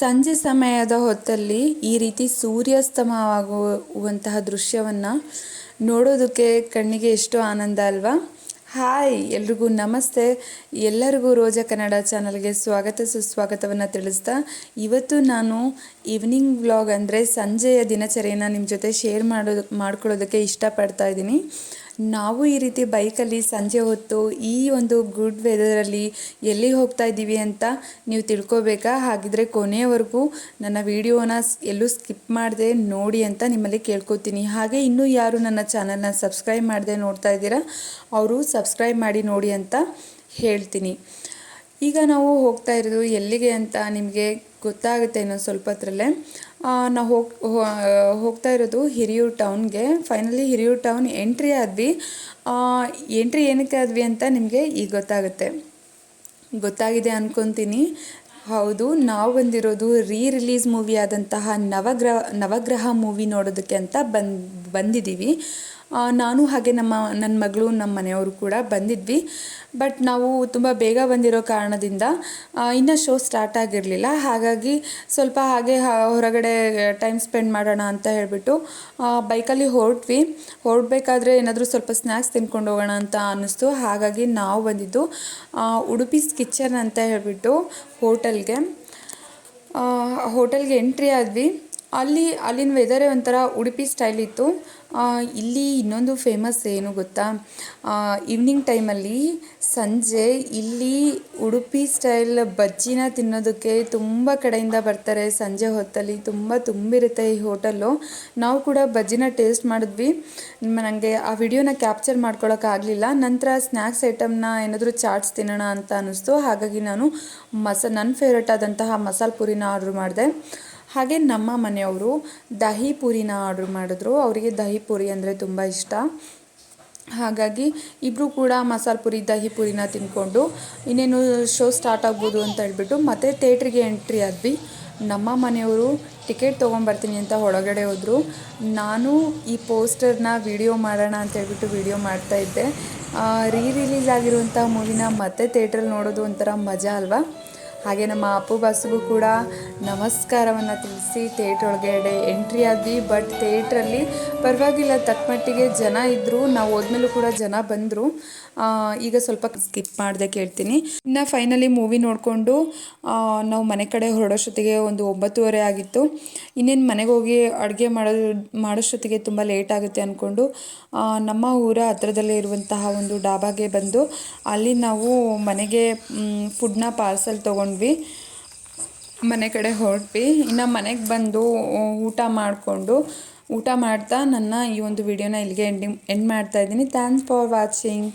ಸಂಜೆ ಸಮಯದ ಹೊತ್ತಲ್ಲಿ ಈ ರೀತಿ ಸೂರ್ಯಾಸ್ತಮವಾಗುವಂತಹ ದೃಶ್ಯವನ್ನು ನೋಡೋದಕ್ಕೆ ಕಣ್ಣಿಗೆ ಎಷ್ಟು ಆನಂದ ಅಲ್ವಾ? ಹಾಯ್, ಎಲ್ರಿಗೂ ನಮಸ್ತೆ. ಎಲ್ಲರಿಗೂ ರೋಜಾ ಕನ್ನಡ ಚಾನಲ್ಗೆ ಸ್ವಾಗತ, ಸುಸ್ವಾಗತವನ್ನು ತಿಳಿಸ್ತಾ ಇವತ್ತು ನಾನು ಈವ್ನಿಂಗ್ ವ್ಲಾಗ್ ಅಂದರೆ ಸಂಜೆಯ ದಿನಚರಿಯನ್ನು ನಿಮ್ಮ ಜೊತೆ ಶೇರ್ ಮಾಡೋದು ಮಾಡ್ಕೊಳ್ಳೋದಕ್ಕೆ ಇಷ್ಟಪಡ್ತಾ ಇದ್ದೀನಿ. ನಾವು ಈ ರೀತಿ ಬೈಕಲ್ಲಿ ಸಂಜೆ ಹೊತ್ತು ಈ ಒಂದು ಗುಡ್ ವೆದರಲ್ಲಿ ಎಲ್ಲಿ ಹೋಗ್ತಾ ಇದ್ದೀವಿ ಅಂತ ನೀವು ತಿಳ್ಕೊಬೇಕಾ? ಹಾಗಿದ್ರೆ ಕೊನೆಯವರೆಗೂ ನನ್ನ ವಿಡಿಯೋನ ಎಲ್ಲೂ ಸ್ಕಿಪ್ ಮಾಡದೆ ನೋಡಿ ಅಂತ ನಿಮ್ಮಲ್ಲಿ ಕೇಳ್ಕೊತೀನಿ. ಹಾಗೆ ಇನ್ನೂ ಯಾರು ನನ್ನ ಚಾನಲ್ನ ಸಬ್ಸ್ಕ್ರೈಬ್ ಮಾಡದೆ ನೋಡ್ತಾ ಇದ್ದೀರಾ, ಅವರು ಸಬ್ಸ್ಕ್ರೈಬ್ ಮಾಡಿ ನೋಡಿ ಅಂತ ಹೇಳ್ತೀನಿ. ಈಗ ನಾವು ಹೋಗ್ತಾ ಇರೋದು ಎಲ್ಲಿಗೆ ಅಂತ ನಿಮಗೆ ಗೊತ್ತಾಗುತ್ತೆ ಇನ್ನೊಂದು ಸ್ವಲ್ಪ ಹತ್ರಲ್ಲೇ ನಾವು ಹೋಗ್ ಹೋಗ್ತಾ ಇರೋದು ಹಿರಿಯೂರು ಟೌನ್ಗೆ. ಫೈನಲಿ ಹಿರಿಯೂರು ಟೌನ್ ಎಂಟ್ರಿ ಆದ್ವಿ. ಎಂಟ್ರಿ ಏನಕ್ಕೆ ಆದ್ವಿ ಅಂತ ನಿಮಗೆ ಈಗ ಗೊತ್ತಾಗುತ್ತೆ. ಗೊತ್ತಾಗಿದೆ ಅನ್ಕೊತೀನಿ. ಹೌದು, ನಾವು ಬಂದಿರೋದು ರೀ ರಿಲೀಸ್ ಮೂವಿ ಆದಂತಹ ನವಗ್ರಹ ನವಗ್ರಹ ಮೂವಿ ನೋಡೋದಕ್ಕೆ ಅಂತ ಬಂದು ಬಂದಿದ್ದೀವಿ ನಾನು ಹಾಗೆ ನಮ್ಮ ನನ್ನ ಮಗಳು ನಮ್ಮ ಮನೆಯವರು ಕೂಡ ಬಂದಿದ್ವಿ. ಬಟ್ ನಾವು ತುಂಬ ಬೇಗ ಬಂದಿರೋ ಕಾರಣದಿಂದ ಇನ್ನೂ ಶೋ ಸ್ಟಾರ್ಟ್ ಆಗಿರಲಿಲ್ಲ. ಹಾಗಾಗಿ ಸ್ವಲ್ಪ ಹಾಗೆ ಹೊರಗಡೆ ಟೈಮ್ ಸ್ಪೆಂಡ್ ಮಾಡೋಣ ಅಂತ ಹೇಳಿಬಿಟ್ಟು ಬೈಕಲ್ಲಿ ಹೊರಟ್ವಿ. ಹೊರಡಬೇಕಾದ್ರೆ ಏನಾದರೂ ಸ್ವಲ್ಪ ಸ್ನ್ಯಾಕ್ಸ್ ತಿನ್ಕೊಂಡು ಹೋಗೋಣ ಅಂತ ಅನ್ನಿಸ್ತು. ಹಾಗಾಗಿ ನಾವು ಬಂದಿದ್ದು ಉಡುಪಿ ಕಿಚನ್ ಅಂತ ಹೇಳಿಬಿಟ್ಟು ಹೋಟೆಲ್ಗೆ ಹೋಟೆಲ್ಗೆ ಎಂಟ್ರಿ ಆದ್ವಿ. ಅಲ್ಲಿ, ಅಲ್ಲಿನ ವೆದರೇ ಒಂಥರ ಉಡುಪಿ ಸ್ಟೈಲ್ ಇತ್ತು. ಇಲ್ಲಿ ಇನ್ನೊಂದು ಫೇಮಸ್ ಏನು ಗೊತ್ತಾ? ಈವ್ನಿಂಗ್ ಟೈಮಲ್ಲಿ ಸಂಜೆ ಇಲ್ಲಿ ಉಡುಪಿ ಸ್ಟೈಲ್ ಬಜ್ಜಿನ ತಿನ್ನೋದಕ್ಕೆ ತುಂಬ ಕಡೆಯಿಂದ ಬರ್ತಾರೆ. ಸಂಜೆ ಹೊತ್ತಲ್ಲಿ ತುಂಬ ತುಂಬಿರುತ್ತೆ ಈ ಹೋಟೆಲ್ಲು ನಾವು ಕೂಡ ಬಜ್ಜಿನ ಟೇಸ್ಟ್ ಮಾಡಿದ್ವಿ. ನನಗೆ ಆ ವಿಡಿಯೋನ ಕ್ಯಾಪ್ಚರ್ ಮಾಡ್ಕೊಳ್ಳೋಕ್ಕಾಗಲಿಲ್ಲ ನಂತರ ಸ್ನ್ಯಾಕ್ಸ್ ಐಟಮ್ನ ಏನಾದರೂ ಚಾಟ್ಸ್ ತಿನ್ನೋಣ ಅಂತ ಅನ್ನಿಸ್ತು ಹಾಗಾಗಿ ನಾನು ಮಸ, ನನ್ನ ಫೇವ್ರೇಟ್ ಆದಂತಹ ಮಸಾಲೆ ಪುರಿನ ಆರ್ಡ್ರ್ ಮಾಡಿದೆ. ಹಾಗೆ ನಮ್ಮ ಮನೆಯವರು ದಹಿ ಪೂರಿನ ಆರ್ಡ್ರ್ ಮಾಡಿದ್ರು. ಅವರಿಗೆ ದಹಿ ಪೂರಿ ಅಂದರೆ ತುಂಬ ಇಷ್ಟ. ಹಾಗಾಗಿ ಇಬ್ಬರು ಕೂಡ ಮಸಾಲ ಪುರಿ ದಹಿ ಪುರಿನ ತಿಂದ್ಕೊಂಡು ಇನ್ನೇನು ಶೋ ಸ್ಟಾರ್ಟ್ ಆಗ್ಬೋದು ಅಂತ ಹೇಳ್ಬಿಟ್ಟು ಮತ್ತೆ ಥೇಟ್ರಿಗೆ ಎಂಟ್ರಿ ಆದ್ವಿ. ನಮ್ಮ ಮನೆಯವರು ಟಿಕೆಟ್ ತೊಗೊಂಬರ್ತೀನಿ ಅಂತ ಒಳಗಡೆ ಹೋದರು. ನಾನು ಈ ಪೋಸ್ಟರ್ನ ವಿಡಿಯೋ ಮಾಡೋಣ ಅಂತ ಹೇಳ್ಬಿಟ್ಟು ವಿಡಿಯೋ ಮಾಡ್ತಾಯಿದ್ದೆ ರೀ ರಿಲೀಸ್ ಆಗಿರುವಂಥ ಮೂವಿನ ಮತ್ತೆ ಥೇಟ್ರಲ್ಲಿ ನೋಡೋದು ಒಂಥರ ಮಜಾ ಅಲ್ವಾ? ಹಾಗೆ ನಮ್ಮ ಅಪ್ಪು ಬಸ್ಗೂ ಕೂಡ ನಮಸ್ಕಾರವನ್ನು ತಿಳಿಸಿ ಥಿಯೇಟ್ರ್ ಒಳಗಡೆ ಎಂಟ್ರಿ ಆದ್ವಿ. ಬಟ್ ಥಿಯೇಟ್ರಲ್ಲಿ ಪರವಾಗಿಲ್ಲ ತಕ್ಕಮಟ್ಟಿಗೆ ಜನ ಇದ್ದರು ನಾವು ಹೋದ್ಮೇಲೂ ಕೂಡ ಜನ ಬಂದರು. ಈಗ ಸ್ವಲ್ಪ ಸ್ಕಿಪ್ ಮಾಡಿದೆ ಕೇಳ್ತೀನಿ. ಇನ್ನು ಫೈನಲಿ ಮೂವಿ ನೋಡಿಕೊಂಡು ನಾವು ಮನೆ ಕಡೆ ಹೊರಡೋಷ್ಟೊತ್ತಿಗೆ ಒಂದು ಒಂಬತ್ತುವರೆ ಆಗಿತ್ತು. ಇನ್ನೇನು ಮನೆಗೆ ಹೋಗಿ ಅಡುಗೆ ಮಾಡೋ ಮಾಡೋಷ್ಟೊತ್ತಿಗೆ ತುಂಬ ಲೇಟ್ ಆಗುತ್ತೆ ಅಂದ್ಕೊಂಡು ನಮ್ಮ ಊರ ಹತ್ರದಲ್ಲೇ ಇರುವಂತಹ ಒಂದು ಡಾಬಾಗೆ ಬಂದು ಅಲ್ಲಿ ನಾವು ಮನೆಗೆ ಫುಡ್ನ ಪಾರ್ಸಲ್ ತೊಗೊಂಡ್ವಿ ಮನೆ ಕಡೆ ಹೊರಟ್ವಿ. ಇನ್ನು ಮನೆಗೆ ಬಂದು ಊಟ ಮಾಡಿಕೊಂಡು, ಊಟ ಮಾಡ್ತಾ ನನ್ನ ಈ ಒಂದು ವಿಡಿಯೋನ ಇಲ್ಲಿಗೆ ಎಂಡಿಂಗ್ ಎಂಡ್ ಮಾಡ್ತಾ ಇದ್ದೀನಿ. Thanks for watching